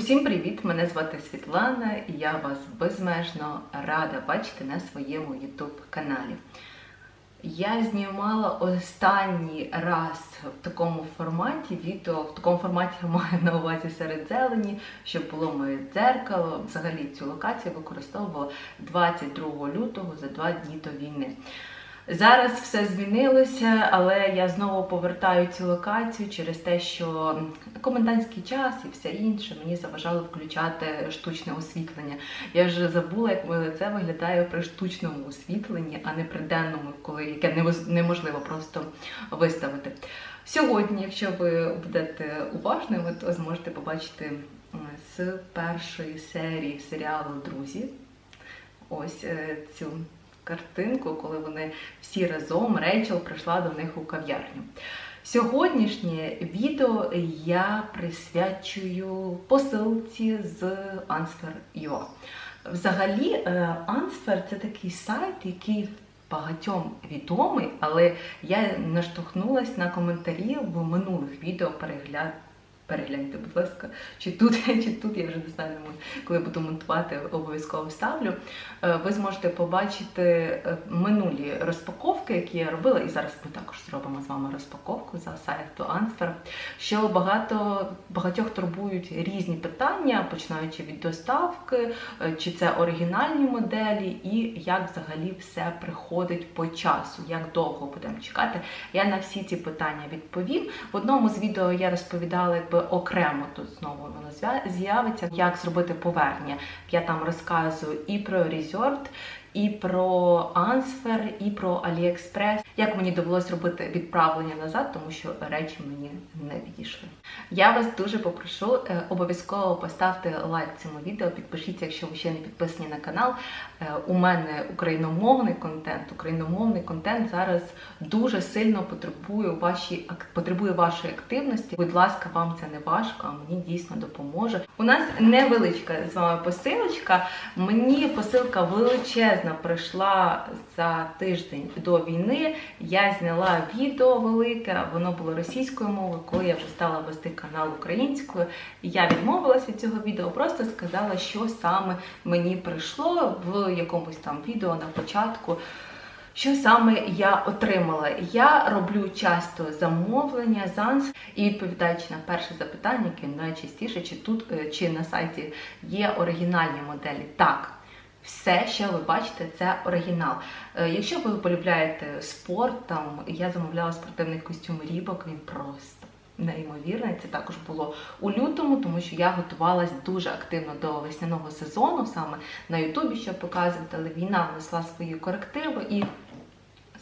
Усім привіт! Мене звати Світлана і я вас безмежно рада бачити на своєму YouTube каналі. Я знімала останній раз в такому форматі відео, в такому форматі я маю на увазі серед зелені, щоб було моє дзеркало. Взагалі цю локацію використовувала 22 лютого за два дні до війни. Зараз все змінилося, але я знову повертаю цю локацію через те, що комендантський час і все інше мені заважало включати штучне освітлення. Я вже забула, як лице виглядає при штучному освітленні, а не при денному, коли яке неможливо просто виставити. Сьогодні, якщо ви будете уважними, то зможете побачити з першої серії серіалу Друзі. Ось е, цю картинку, коли вони всі разом Рейчел прийшла до них у кав'ярню. Сьогоднішнє відео я присвячую посилці з Answer.ua. Взагалі, е, Answer це такий сайт, який багатьом відомий, але я наштовхнулася на коментарі в минулих відео перегляд. Перегляньте, будь ласка, чи тут, чи тут, я вже не знаю, коли буду монтувати, обов'язково вставлю. Е, Ви зможете побачити е, минулі розпаковки, які я робила, і зараз ми також зробимо з вами розпаковку за сайту Answer, що багато багатьох турбують різні питання, починаючи від доставки, е, чи це оригінальні моделі, і як взагалі все приходить по часу, як довго будемо чекати. Я на всі ці питання відповім. В одному з відео я розповідала якби окремо тут знову воно з'явиться, як зробити повернення. Я там розказую і про Reserved, і про Answer, і про AliExpress. Як мені довелось робити відправлення назад, тому що речі мені не підійшли. Я вас дуже попрошу, е, обов'язково поставте лайк цьому відео, підпишіться, якщо ви ще не підписані на канал. Е, У мене україномовний контент. Україномовний контент зараз дуже сильно потребує ваші потребує вашої активності. Будь ласка, вам це не важко, а мені дійсно допоможе. У нас невеличка з вами посилочка. Мені посилка величезна прийшла за тиждень до війни. Я зняла відео велике, воно було російською мовою, коли я вже стала вести канал українською. Я відмовилась від цього відео, просто сказала, що саме мені прийшло в якомусь там відео на початку. Що саме я отримала? Я роблю часто замовлення ЗАНС і відповідаючи на перше запитання, яке найчастіше, чи тут е, чи на сайті є оригінальні моделі. Так, все, що ви бачите, це оригінал. Е, Якщо ви полюбляєте спорт, там я замовляла спортивний костюм Рібок, він просто неймовірний. Це також було у лютому, тому що я готувалась дуже активно до весняного сезону, саме на Ютубі, щоб показувати, але війна внесла свої корективи і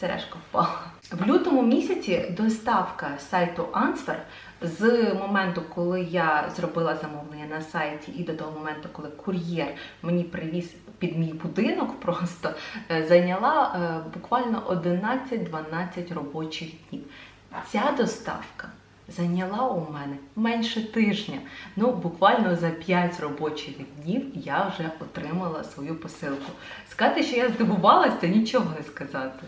сережка впала. В лютому місяці доставка сайту Answer з моменту, коли я зробила замовлення на сайті, і до того моменту, коли кур'єр мені привіз під мій будинок, просто е, зайняла е, буквально 11-12 робочих днів. Ця доставка зайняла у мене менше тижня. Ну, буквально за 5 робочих днів я вже отримала свою посилку. Сказати, що я здивувалася, нічого не сказати.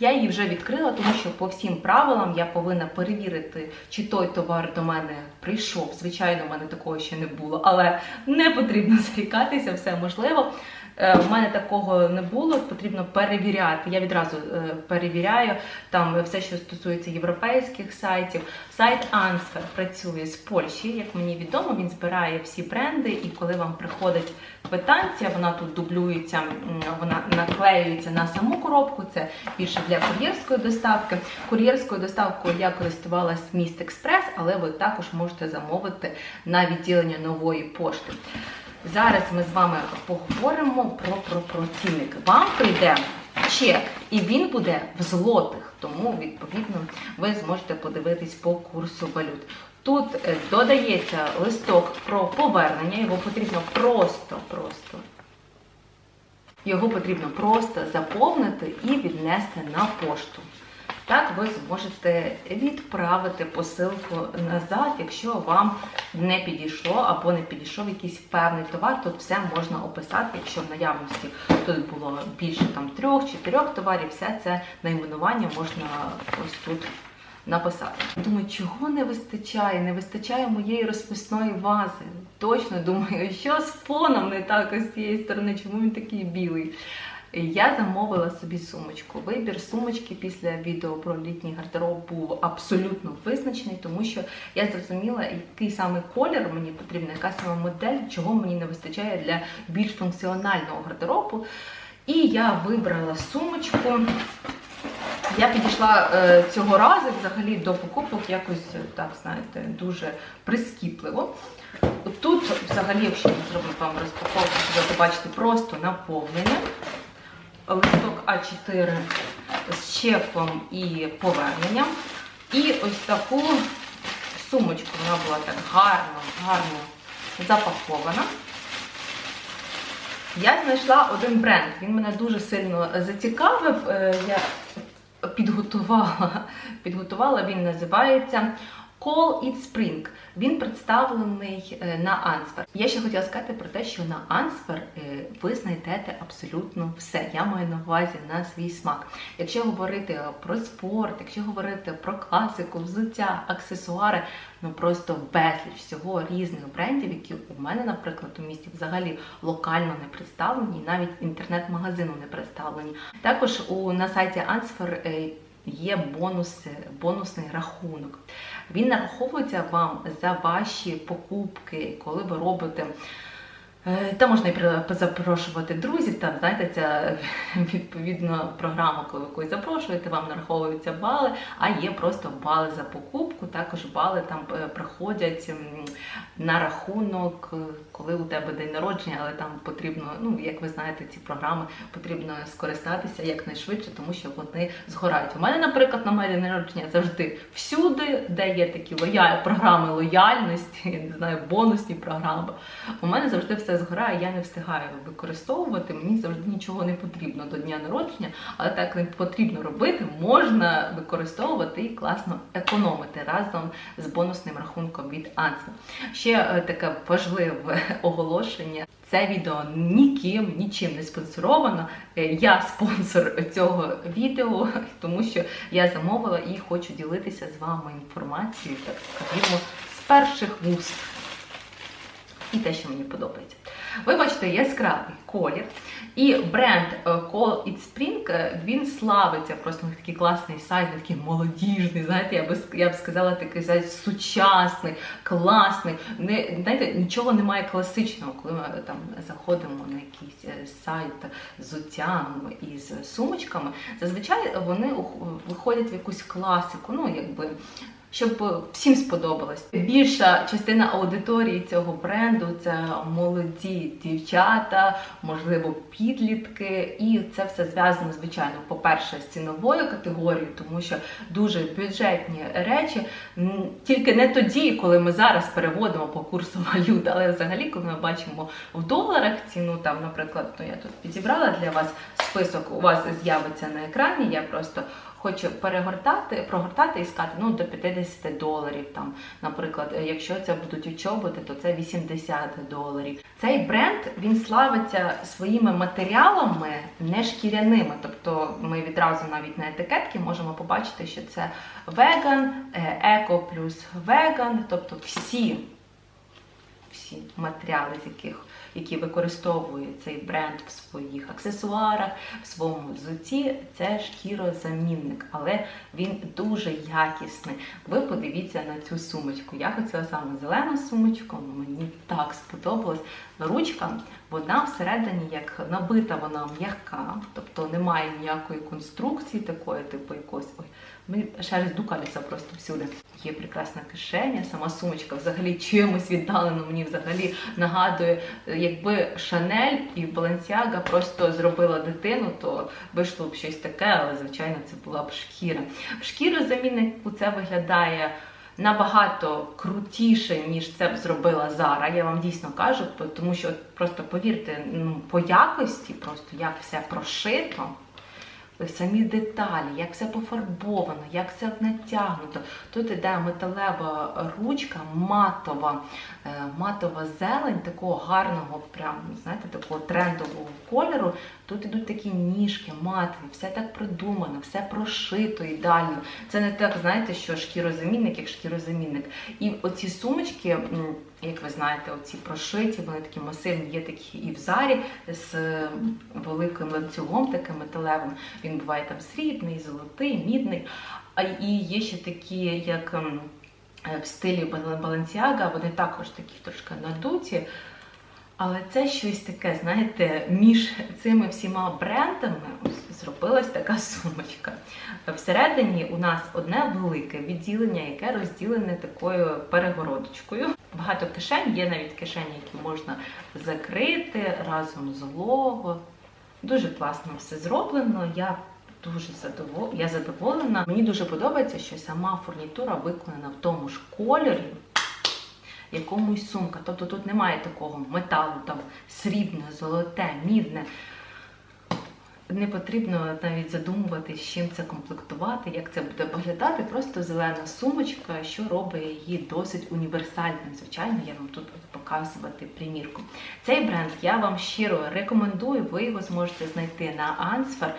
Я її вже відкрила, тому що по всім правилам я повинна перевірити, чи той товар до мене прийшов. Звичайно, в мене такого ще не було, але не потрібно зарікатися, все можливо. Е, У мене такого не було, потрібно перевіряти. Я відразу е, перевіряю там все, що стосується європейських сайтів. Сайт Answer працює з Польщі, як мені відомо, він збирає всі бренди, і коли вам приходить квитанція, вона тут дублюється, вона наклеюється на саму коробку. Це більше для кур'єрської доставки. Кур'єрською доставкою я користувалась Міст Експрес, але ви також можете замовити на відділення нової пошти. Зараз ми з вами поговоримо про, про, про цінник. Вам прийде чек, і він буде в злотих, тому відповідно ви зможете подивитись по курсу валют. Тут е, додається листок про повернення, його потрібно просто, просто. Його потрібно просто заповнити і віднести на пошту. Так ви зможете відправити посилку назад, якщо вам не підійшло або не підійшов якийсь певний товар, тут все можна описати, якщо в наявності тут було більше трьох-чотирьох товарів, все це найменування можна ось тут написати. Думаю, чого не вистачає? Не вистачає моєї розписної вази. точно думаю, що з фоном не так ось з цієї сторони, чому він такий білий. Я замовила собі сумочку. Вибір сумочки після відео про літній гардероб був абсолютно визначений, тому що я зрозуміла, який саме колір мені потрібен, яка саме модель, чого мені не вистачає для більш функціонального гардеробу. І я вибрала сумочку. Я підійшла е, цього разу взагалі до покупок якось, е, так, знаєте, дуже прискіпливо. Тут, взагалі, якщо я зроблю вам розпаковку, ви побачите просто наповнення. Листок А4 з чеком і поверненням. І ось таку сумочку, вона була так гарно, гарно запакована. Я знайшла один бренд, він мене дуже сильно зацікавив. Е, Я підготувала, підготувала він називається Call It Spring. Він представлений е, на Answer. Я ще хотіла сказати про те, що на е, ви знайдете абсолютно все. Я маю на увазі на свій смак. Якщо говорити про спорт, якщо говорити про класику, взуття, аксесуари, ну просто безліч всього різних брендів, які у мене, наприклад, у місті взагалі локально не представлені, навіть інтернет-магазину не представлені. Також у на сайті е, є бонуси, бонусний рахунок. Він нараховується вам за ваші покупки, коли ви робите. Е, Там можна і запрошувати друзів, там, знаєте, ця відповідно програма, коли ви когось запрошуєте, вам нараховуються бали, а є просто бали за покупку, також бали там е, приходять на рахунок, е, коли у тебе день народження, але там потрібно, ну, як ви знаєте, ці програми потрібно скористатися якнайшвидше, тому що вони згорають. У мене, наприклад, на моє день народження завжди всюди, де є такі лояль... програми лояльності, не знаю, бонусні програми. У мене завжди все згорає, я не встигаю використовувати. Мені завжди нічого не потрібно до дня народження, але так не потрібно робити, можна використовувати і класно економити разом з бонусним рахунком від Ансу. Ще е, таке важливе оголошення. Це відео ніким, нічим не спонсоровано. Е, Я спонсор цього відео, тому що я замовила і хочу ділитися з вами інформацією, так скажімо, з перших вуст. І те, що мені подобається. Ви бачите яскравий колір. І бренд е, Call It Spring, е, він славиться просто на такий класний сайт, такий молодіжний, знаєте, я би я б сказала, такий сайт сучасний, класний. Не, знаєте, Нічого немає класичного, коли ми там заходимо на якийсь е, сайт з оттям і з сумочками. Зазвичай вони виходять в якусь класику, ну якби щоб всім сподобалось. Більша частина аудиторії цього бренду це молоді дівчата, можливо, підлітки, і це все зв'язано, звичайно, по-перше, з ціновою категорією, тому що дуже бюджетні речі. Тільки не тоді, коли ми зараз переводимо по курсу валют, але взагалі, коли ми бачимо в доларах ціну, там, наприклад, ну я тут підібрала для вас список, у вас з'явиться на екрані. Я просто хочу перегортати, прогортати і сказати ну, до 50 доларів. Там, Наприклад, якщо це будуть чоботи, то це 80 доларів. Цей бренд він славиться своїми матеріалами не шкіряними. Тобто ми відразу навіть на етикетки можемо побачити, що це веган, е, еко плюс веган, тобто всі всі матеріали, з яких які використовує цей бренд в своїх аксесуарах, в своєму взутті, це шкірозамінник, але він дуже якісний. Ви подивіться на цю сумочку. Я хотіла саме зелену сумочку, мені так сподобалось. Ручка, вона всередині як набита, вона м'яка, тобто немає ніякої конструкції такої, типу якось. Ой, Мені шерсть дукаліся просто всюди. Є прекрасна кишеня, сама сумочка взагалі чимось віддалено мені взагалі нагадує, якби Шанель і Баленсіага просто зробила дитину, то вийшло б щось таке, але звичайно це була б шкіра. В шкіру заміннику це виглядає. Набагато крутіше, ніж це б зробила Зара, я вам дійсно кажу, тому що просто повірте, ну по якості, просто як все прошито самі деталі, як все пофарбовано, як все натягнуто. Тут іде металева ручка, матова, е, матова зелень, такого гарного, прям, знаєте, такого трендового кольору. Тут ідуть такі ніжки, матові, все так продумано, все прошито ідеально. Це не так, знаєте, що шкірозамінник, як шкірозамінник. І оці сумочки як ви знаєте, оці прошиті, вони такі масивні, є такі і в зарі з великим ланцюгом таким металевим. Він буває там срібний, золотий, мідний. А і є ще такі, як в стилі Balenciaga, вони також такі трошки надуті. Але це щось таке, знаєте, між цими всіма брендами ось зробилась така сумочка. Всередині у нас одне велике відділення, яке розділене такою перегородочкою. Багато кишень, є навіть кишені, які можна закрити разом з лого. Дуже класно все зроблено. Я дуже задовол... я задоволена. Мені дуже подобається, що сама фурнітура виконана в тому ж кольорі, якомусь сумка. Тобто тут немає такого металу, там срібне, золоте, мідне. Не потрібно навіть задумувати, з чим це комплектувати, як це буде виглядати. Просто зелена сумочка, що робить її досить універсальним. Звичайно, я вам тут буду показувати примірку. Цей бренд я вам щиро рекомендую. Ви його зможете знайти на Answer.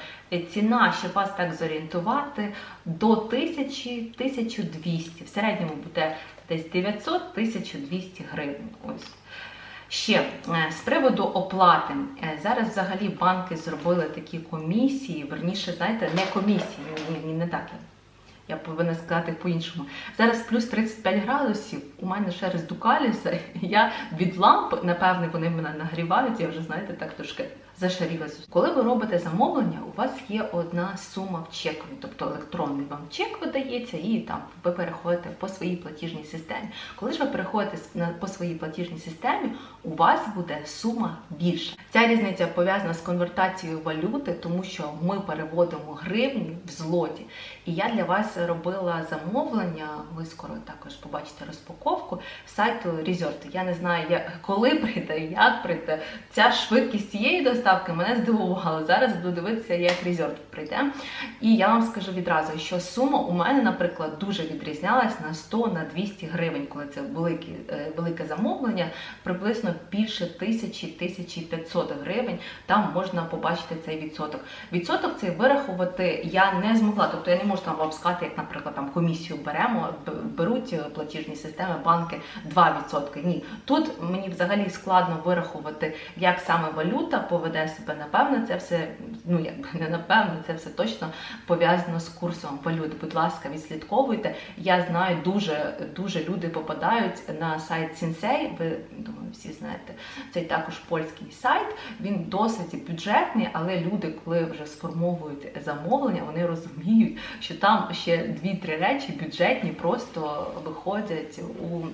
Ціна, щоб вас так зорієнтувати, до 1000-1200. В середньому буде десь 900-1200 гривень. Ось. Ще е, з приводу оплати. Е, Зараз взагалі банки зробили такі комісії, верніше, знаєте, не комісії, ні, не так. Я повинна сказати по-іншому. Зараз плюс 35 градусів, у мене ще роздукаліся, я від ламп, напевне, вони мене нагрівають, я вже, знаєте, так трошки зашарілася. Коли ви робите замовлення, у вас є одна сума в чекові, тобто електронний вам чек видається, і там ви переходите по своїй платіжній системі. Коли ж ви переходите по своїй платіжній системі, у вас буде сума більша. Ця різниця пов'язана з конвертацією валюти, тому що ми переводимо гривні в злоті. І я для вас робила замовлення. Ви скоро також побачите розпаковку сайту Resort. Я не знаю, як, коли прийде, як прийде. Ця швидкість цієї доставки мене здивувала. Зараз буду дивитися, як Resort прийде. І я вам скажу відразу, що сума у мене, наприклад, дуже відрізнялась на 100 на 200 гривень, коли це велике, велике замовлення, приблизно більше 1000-1500 гривень. Там можна побачити цей відсоток. Відсоток цей вирахувати я не змогла. Тобто я не можу вам сказати, як, наприклад, там комісію беремо, беруть платіжні системи, банки 2%. Ні, тут мені взагалі складно вирахувати, як саме валюта поведе себе. Напевно, це все, ну якби не напевно, це все точно пов'язано з курсом валют. Будь ласка, відслідковуйте. Я знаю, дуже дуже люди попадають на сайт Сінсей. Ви думаю, всі знаєте, цей також польський сайт. Він досить бюджетний, але люди, коли вже сформовують замовлення, вони розуміють, що там ще дві-три речі бюджетні просто виходять у.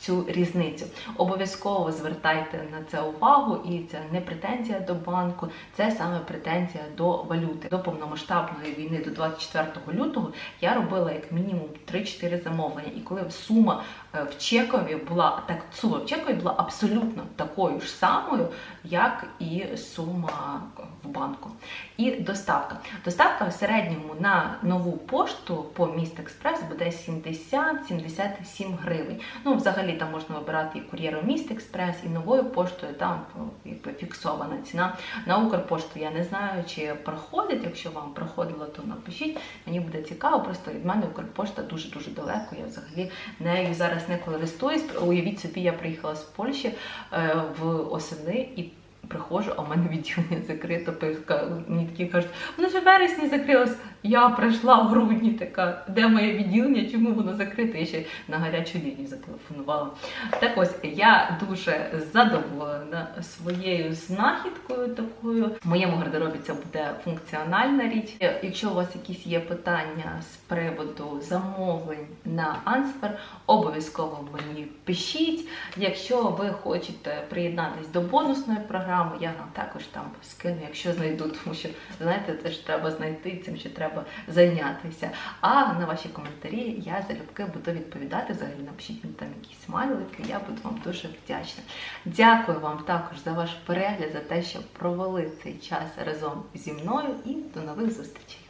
Цю різницю обов'язково звертайте на це увагу, і це не претензія до банку, це саме претензія до валюти. До повномасштабної війни, до 24 лютого, я робила як мінімум 3-4 замовлення. І коли сума в чекові була так, сума в чекові була абсолютно такою ж самою, як і сума в банку. І доставка. Доставка в середньому на нову пошту по міст Експрес буде 70-77 гривень. Ну, взагалі там можна обирати і кур'єром міст Експрес, і новою поштою, там якби фіксована ціна. На Укрпошту я не знаю, чи проходить. Якщо вам проходило, то напишіть. Мені буде цікаво. Просто від мене Укрпошта дуже-дуже далеко. Я взагалі нею зараз не користуюсь. Уявіть собі, я приїхала з Польщі е, в осени і. Приходжу, а в мене відділення закрито. Мені такі кажуть, воно ж в вересні закрилось. Я прийшла в грудні така, де моє відділення, чому воно закрите? Я ще на гарячу лінію зателефонувала. Так ось я дуже задоволена своєю знахідкою такою. В моєму гардеробі це буде функціональна річ. Якщо у вас якісь є питання з приводу замовлень на Answer, обов'язково мені пишіть. Якщо ви хочете приєднатись до бонусної програми, я вам також там скину, якщо знайду, тому що знаєте, це ж треба знайти, цим ще треба зайнятися. А на ваші коментарі я залюбки буду відповідати. Взагалі напишіть мені там якісь смайлики, я буду вам дуже вдячна. Дякую вам також за ваш перегляд, за те, що провели цей час разом зі мною і до нових зустрічей.